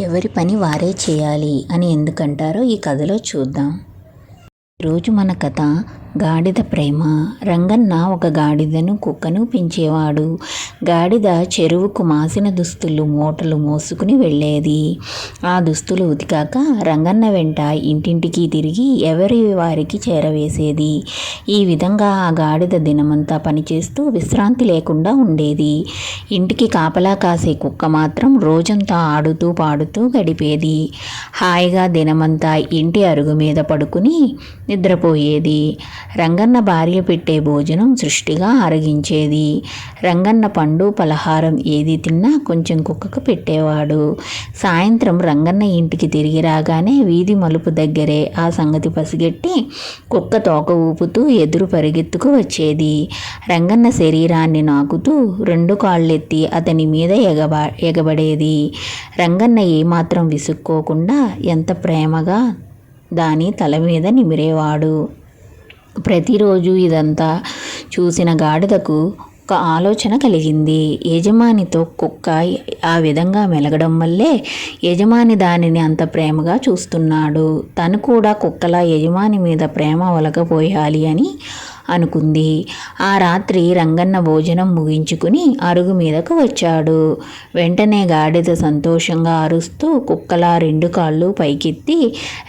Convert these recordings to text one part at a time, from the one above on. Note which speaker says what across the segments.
Speaker 1: ఎవరి పని వారే చేయాలి అని ఎందుకంటారో ఈ కథలో చూద్దాం. ఈరోజు మన కథ గాడిద ప్రేమ. రంగన్న ఒక గాడిదను కుక్కను పెంచేవాడు. గాడిద చెరువుకు మాసిన దుస్తులు మూటలు మోసుకుని వెళ్ళేది. ఆ దుస్తులు ఉతికాక రంగన్న వెంట ఇంటింటికి తిరిగి ఎవరి వారికి చేరవేసేది. ఈ విధంగా ఆ గాడిద దినమంతా పనిచేస్తూ విశ్రాంతి లేకుండా ఉండేది. ఇంటికి కాపలా కాసే కుక్క మాత్రం రోజంతా ఆడుతూ పాడుతూ గడిపేది. హాయిగా దినమంతా ఇంటి అరుగు మీద పడుకుని నిద్రపోయేది. రంగన్న భార్య పెట్టే భోజనం సృష్టిగా అరగించేది. రంగన్న పండు పలహారం ఏది తిన్నా కొంచెం కుక్కకు పెట్టేవాడు. సాయంత్రం రంగన్న ఇంటికి తిరిగి రాగానే వీధి మలుపు దగ్గరే ఆ సంగతి పసిగెట్టి కుక్క తోక ఊపుతూ ఎదురు పరిగెత్తుకు వచ్చేది. రంగన్న శరీరాన్ని నాకుతూ రెండు కాళ్ళెత్తి అతని మీద ఎగబా ఎగబడేది. రంగన్న ఏమాత్రం విసుక్కోకుండా ఎంత ప్రేమగా దాని తల మీద నిమిరేవాడు. ప్రతిరోజు ఇదంతా చూసిన గాడిదకు ఒక ఆలోచన కలిగింది. యజమానితో కుక్క ఆ విధంగా మెలగడం వల్లే యజమాని దానిని అంత ప్రేమగా చూస్తున్నాడు. తను కూడా కుక్కలా యజమాని మీద ప్రేమ ఒలకపోయాలి అని అనుకుంది. ఆ రాత్రి రంగన్న భోజనం ముగించుకుని అరుగు మీదకు వచ్చాడు. వెంటనే గాడిద సంతోషంగా అరుస్తూ కుక్కలా రెండు కాళ్ళు పైకెత్తి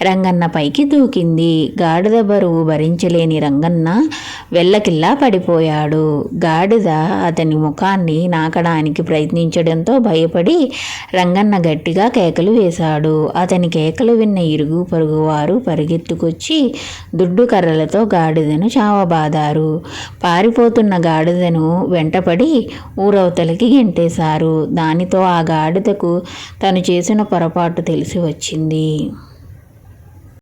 Speaker 1: రంగన్న పైకి దూకింది. గాడిద బరువు భరించలేని రంగన్న వెళ్ళకిల్లా పడిపోయాడు. గాడిద అతని ముఖాన్ని నాకడానికి ప్రయత్నించడంతో భయపడి రంగన్న గట్టిగా కేకలు వేశాడు. అతని కేకలు విన్న ఇరుగు పొరుగు వారు పరిగెత్తుకొచ్చి దుడ్డు కర్రలతో గాడిదను చావబాదారు పారిపోతున్న గాడిదను వెంటపడి ఊరవతలకి గెంటేశారు. దానితో ఆ గాడిదకు తను చేసిన పొరపాటు తెలిసి వచ్చింది.